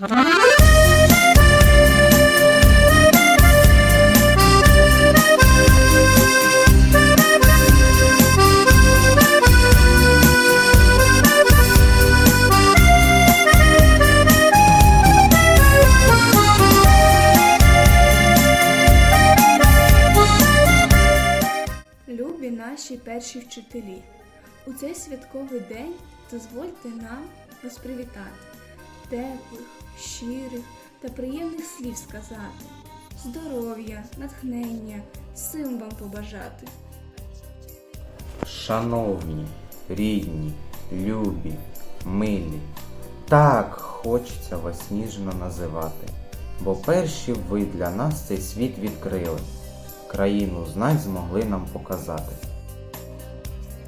Любі наші перші вчителі, у цей святковий день дозвольте нам вас привітати, теплих, щирих та приємних слів сказати, здоров'я, натхнення, сил вам побажати. Шановні, рідні, любі, милі, так хочеться вас ніжно називати, бо перші ви для нас цей світ відкрили, країну знать змогли нам показати.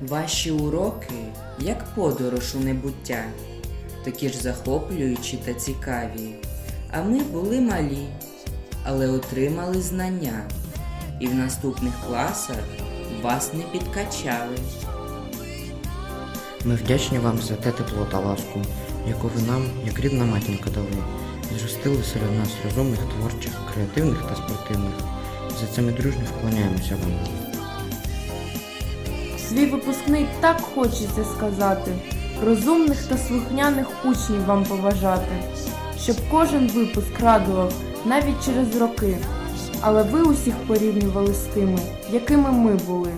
Ваші уроки як подорож у небуття, такі ж захоплюючі та цікаві. А ми були малі, але отримали знання, і в наступних класах вас не підкачали. Ми вдячні вам за те тепло та ласку, яку ви нам, як рідна матінка, дали. Зростили серед нас розумних, творчих, креативних та спортивних. За це ми дружньо вклоняємося вам. Свій випускний так хочеться сказати, розумних та слухняних учнів вам поважати, щоб кожен випуск радував навіть через роки, але ви усіх порівнювали з тими, якими ми були.